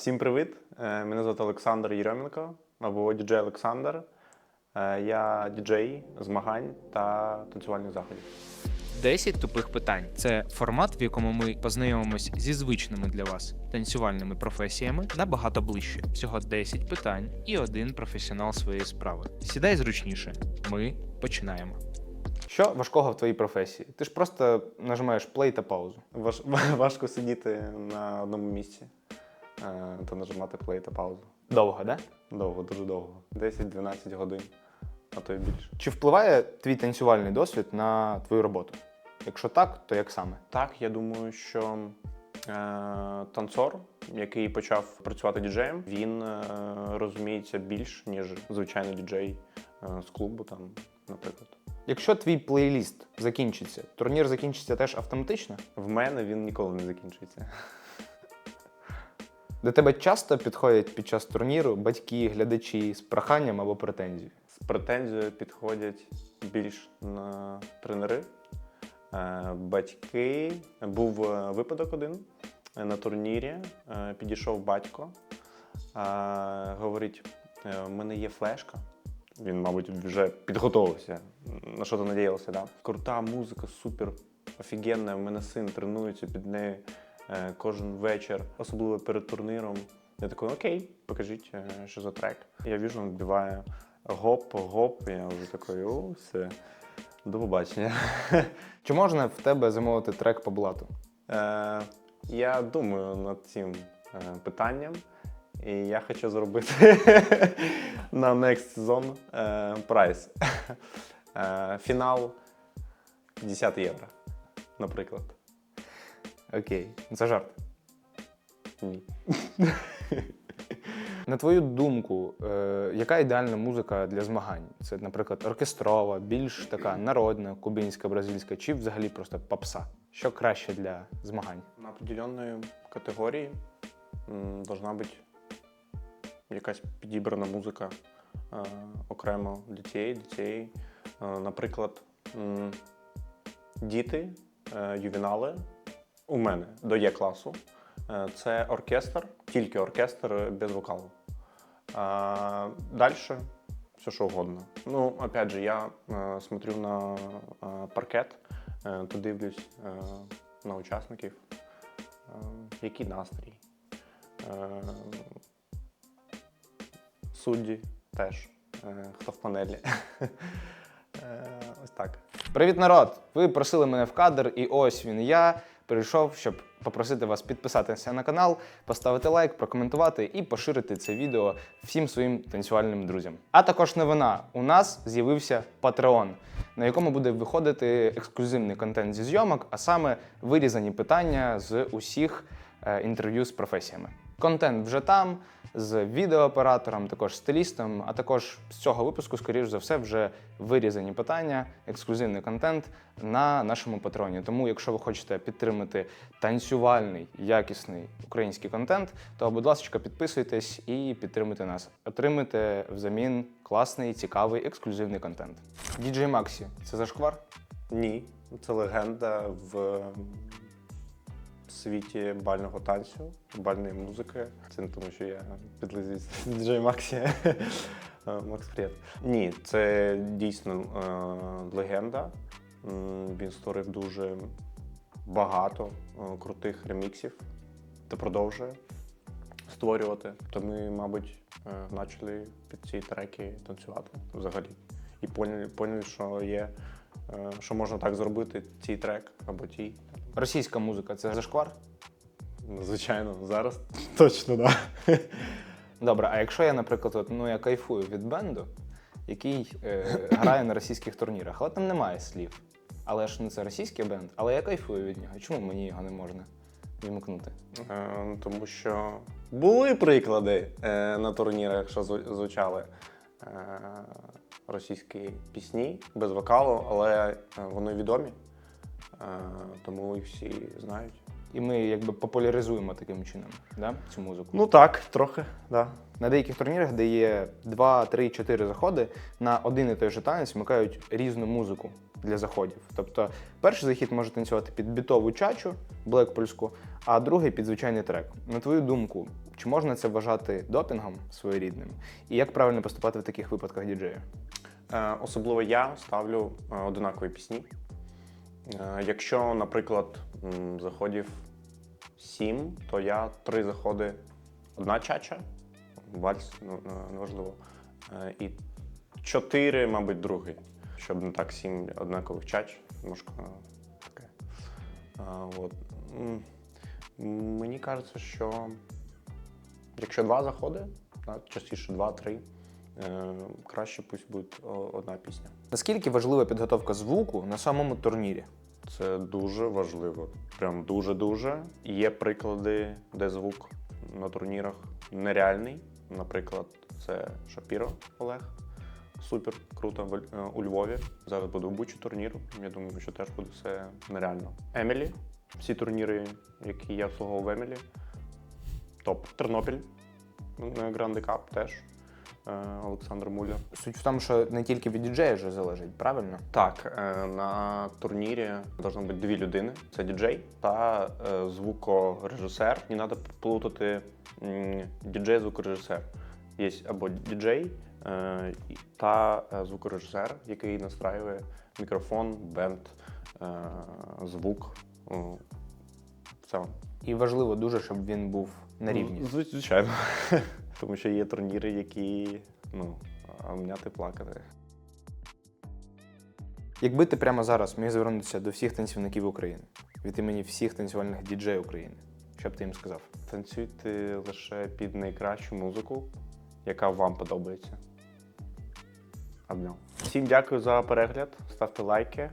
Всім привіт! Е, Мене звати Олександр Єрьоменко або діджей Олександр. Е, Я діджей змагань та танцювальних заходів. 10 тупих питань це формат, в якому ми познайомимось зі звичними для вас танцювальними професіями набагато ближче. Всього 10 питань і один професіонал своєї справи. Сідай зручніше. Ми починаємо. Що важкого в твоїй професії? Ти ж просто нажимаєш плей та паузу. Важ, важко сидіти на одному місці та нажимати плей та паузу. Довго, да? Довго, дуже довго. 10-12 годин, а то й більше. Чи впливає твій танцювальний досвід на твою роботу? Якщо так, то як саме? Так, я думаю, що е, танцор, який почав працювати діджеєм, він е, розуміється більш, ніж звичайний діджей е, з клубу, там, наприклад. Якщо твій плейліст закінчиться, турнір закінчиться теж автоматично? В мене він ніколи не закінчується. До тебе часто підходять під час турніру батьки, глядачі з проханням або претензією? З претензією підходять більш на тренери. Е, Батьки. Був е, випадок один е, на турнірі. Підійшов батько, говорить: «Е, у мене є флешка. Він, мабуть, вже підготовився. На що то надіявся, да? Крута музика, супер офігенна. У мене син тренується під нею кожен вечір, особливо перед турніром. Я такий, окей, покажіть, е, що за трек. Я віжу, він відбиває гоп, гоп. Я вже такий, о, все, до побачення. Чи можна в тебе замовити трек по блату? Е, я думаю над цим е, питанням, і я хочу зробити на next сезон е, прайс. Е, фінал 50 євро, наприклад. Окей, це жарт. Ні. На твою думку, е, яка ідеальна музика для змагань? Це, наприклад, оркестрова, більш така народна, кубинська, бразильська, чи взагалі просто попса? Що краще для змагань? На определенної категорії м, должна бути якась підібрана музика е, окремо дітей, дітей. Е, наприклад, м, діти, е, ювінали у мене до Є класу. Е, це оркестр, тільки оркестр е, без вокалу. Далі все що угодно. Ну, опять же, я е, смотрю на е, паркет, е, то дивлюсь е, на учасників, е, який настрій. Е, судді теж, е, хто в панелі. Е, Ось так. Привіт, народ! Ви просили мене в кадр, і ось він я прийшов, щоб попросити вас підписатися на канал, поставити лайк, прокоментувати і поширити це відео всім своїм танцювальним друзям. А також новина: у нас з'явився Patreon, на якому буде виходити ексклюзивний контент зі зйомок, а саме вирізані питання з усіх е, інтерв'ю з професіями. Контент вже там з відеооператором, також стилістом, а також з цього випуску, скоріш за все, вже вирізані питання, ексклюзивний контент на нашому патреоні. Тому, якщо ви хочете підтримати танцювальний, якісний український контент, то, будь ласка, підписуйтесь і підтримуйте нас. Отримуйте взамін класний, цікавий, ексклюзивний контент. DJ Maxi – це зашквар? Ні, це легенда в світі бального танцю, бальної музики. Це не тому, що я підлизуюсь діджей Максі. Е, Макс Привіт. Ні, це дійсно е, легенда. Він створив дуже багато е, крутих реміксів та продовжує створювати. То ми, мабуть, почали під ці треки танцювати взагалі. І поняли, поняли що є, що можна так зробити цей трек або ті. Російська музика це зашквар? Ну, Звичайно, зараз точно, так. Да. Добре, а якщо я, наприклад, от, ну я кайфую від бенду, який е, грає на російських турнірах, але там немає слів. Але ж ну, це російський бенд, але я кайфую від нього. Чому мені його не можна вімкнути? Е, Тому що були приклади е, на турнірах, що звучали е, російські пісні без вокалу, але е, вони відомі, тому їх всі знають. І ми якби популяризуємо таким чином да, цю музику. Ну так, трохи, да. На деяких турнірах, де є 2, 3, 4 заходи, на один і той же танець вмикають різну музику. для заходів. Тобто, перший захід може танцювати під бітову чачу, блекпольську, а другий під звичайний трек. На твою думку, чи можна це вважати допінгом своєрідним? І як правильно поступати в таких випадках діджею? Е, Особливо я ставлю е, одинакові пісні. Е, Якщо, наприклад, заходів сім, то я три заходи одна чача, вальс, ну, е, неважливо. Е, І чотири, мабуть, другий. Щоб не так сім однакових чач. Е, таке. От. Мені кажеться, що якщо два заходи, частіше два-три, краще пусть буде одна пісня. Наскільки важлива підготовка звуку на самому турнірі? Це дуже важливо. Прям дуже-дуже. Є приклади, де звук на турнірах нереальний. Наприклад, це Шапіро Олег. Супер круто е, у Львові. Зараз буде в Бучі турнір. Я думаю, що теж буде все нереально. Емілі. Всі турніри, які я обслуговував в Емілі. Топ. Тернопіль. на Гранди Кап теж. Е, Олександр Муляр. Суть в тому, що не тільки від діджея же залежить, правильно? Так, е, на турнірі должно бути дві людини: це діджей та е, звукорежисер. Не треба плутати діджей звукорежисер. Є або діджей та звукорежисер, який настраює мікрофон, бенд, звук. о, В цілому. І важливо дуже, щоб він був на рівні. Звичайно. Тому що є турніри, які ну, обняти плакати. Якби ти прямо зараз міг звернутися до всіх танцівників України від імені всіх танцювальних діджеїв України, що б ти їм сказав? Танцюйте лише під найкращу музику, яка вам подобається. Обняв. Всім дякую за перегляд. Ставте лайки,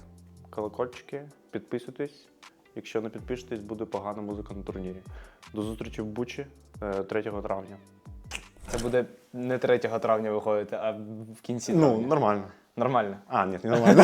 колокольчики, підписуйтесь. Якщо не підпишетесь, буде погана музика на турнірі. До зустрічі в Бучі е, 3 травня. Це буде не 3 травня виходити, а в кінці Ну, травня. нормально. Нормально. А, ні, не нормально.